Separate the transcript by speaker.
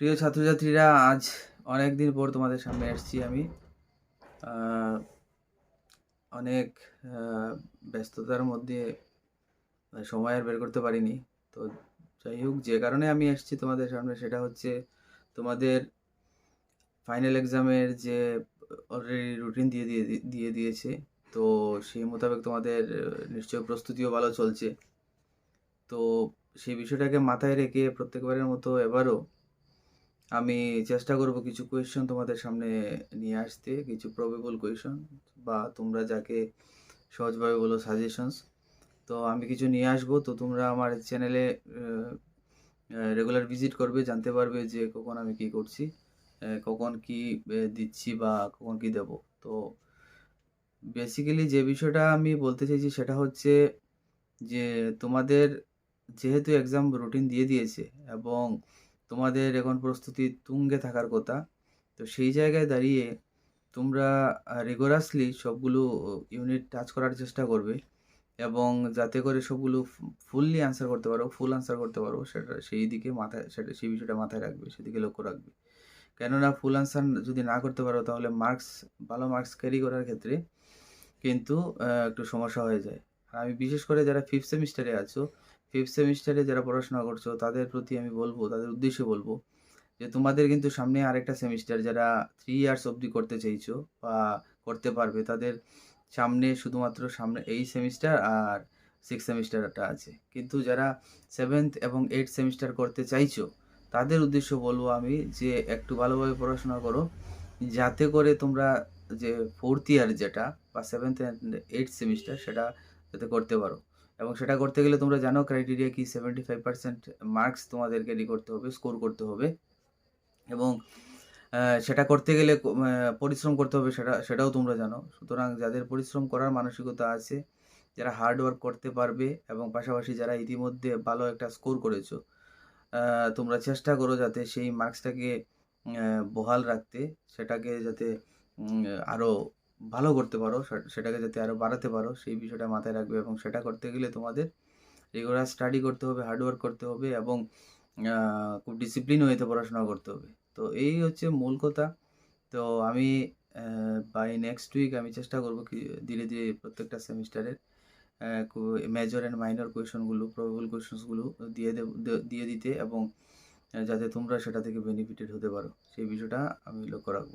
Speaker 1: প্রিয় ছাত্রছাত্রীরা, আজ অনেক দিন পর তোমাদের সামনে এসেছি আমি। অনেক ব্যস্ততার মধ্যে সময় আর বের করতে পারিনি। তো যাই হোক, যে কারণে আমি এসেছি তোমাদের সামনে সেটা হচ্ছে তোমাদের ফাইনাল এক্সামের যে অলরেডি রুটিন দিয়ে দিয়ে দিয়ে দিয়েছে। তো সেই মোতাবেক তোমাদের নিশ্চয় প্রস্তুতিও ভালো চলছে। তো সেই বিষয়টাকে মাথায় রেখে প্রত্যেকবারের মতো এবারও আমি চেষ্টা করব কিছু কোয়েশ্চন তোমাদের সামনে নিয়ে আসতে, কিছু প্রবেবল কোয়েশ্চন বা তোমরা যাকে সহজভাবে বলো সাজেশনস তো আমি কিছু নিয়ে আসব, তো তোমরা আমার চ্যানেলে রেগুলার ভিজিট করবে, জানতে পারবে যে কখন আমি কি করছি কখন কি দিচ্ছি বা কখন কি দেব। তো বেসিক্যালি যে বিষয়টা আমি বলতে চাইছি সেটা হচ্ছে যে তোমাদের যেহেতু এক্সাম রুটিন দিয়ে দিয়েছে এবং তোমাদের এখন প্রস্তুতি তুঙ্গে থাকার কথা। তো সেই জায়গায় দাঁড়িয়ে তোমরা রিগোরাসলি সবগুলো ইউনিট টাচ করার চেষ্টা করবে এবং যাতে করে সবগুলো ফুললি আনসার করতে পারো ফুল আনসার করতে পারো, সেটা, সেই দিকে মাথায়, সেটা, সেই বিষয়টা মাথায় রাখবে, সেদিকে লক্ষ্য রাখবে। কেননা ফুল আনসার যদি না করতে পারো, তাহলে মার্কস ভালো মার্কস ক্যারি করার ক্ষেত্রে কিন্তু একটু সমস্যা হয়ে যায়। আমি বিশেষ করে যারা ফিফথ সেমিস্টারে আছো ফিফথ সেমিস্টারে যারা পড়াশোনা করছ, তাদের প্রতি আমি বলব, তাদের উদ্দেশ্যে বলব যে তোমাদের কিন্তু সামনে আরেকটা সেমিস্টার যারা থ্রি ইয়ার্স অবধি করতে চাইছো বা করতে পারবে, তাদের সামনে শুধুমাত্র সামনে এই সেমিস্টার আর সিক্স সেমিস্টারটা আছে। কিন্তু যারা সেভেন্থ এবং এইট সেমিস্টার করতে চাইছো, তাদের উদ্দেশ্য বলব আমি যে একটু ভালোভাবে পড়াশোনা করো, যাতে করে তোমরা যে ফোর্থ ইয়ার যেটা বা সেভেন্থ অ্যান্ড এইট সেমিস্টার সেটা যাতে করতে পারো। এবং সেটা করতে গেলে তোমরা জানো ক্রাইটেরিয়া কি সেভেন্টি ফাইভ পার্সেন্ট মার্কস তোমাদেরকে রেডি করতে হবে স্কোর করতে হবে। এবং সেটা করতে গেলে পরিশ্রম করতে হবে সেটা সেটাও তোমরা জানো। সুতরাং যাদের পরিশ্রম করার মানসিকতা আছে যারা হার্ড ওয়ার্ক করতে পারবে এবং পাশাপাশি যারা ইতিমধ্যে ভালো একটা স্কোর করেছ তোমরা চেষ্টা করো যাতে সেই মার্কসটাকে বহাল রাখতে সেটাকে যাতে উম, আরও ভালো করতে পারো সেটাকে যাতে আরও বাড়াতে পারো, সেই বিষয়টা মাথায় রাখবে এবং সেটা করতে গেলে তোমাদের রেগুলার স্টাডি করতে হবে হার্ডওয়ার্ক করতে হবে এবং খুব ডিসিপ্লিন ওয়েতে পড়াশোনা করতে হবে। তো এই হচ্ছে মূল কথা। তো আমি বাই নেক্সট উইক আমি চেষ্টা করব কি, ধীরে ধীরে প্রত্যেকটা সেমিস্টারের মেজর অ্যান্ড মাইনর কোয়েশনগুলো প্রবেবল কোয়েশনসগুলো দিয়ে দেব দিয়ে দিতে এবং যাতে তোমরা সেটা থেকে বেনিফিটেড হতে পারো। সেই বিষয়টা আমি লক্ষ্য রাখব।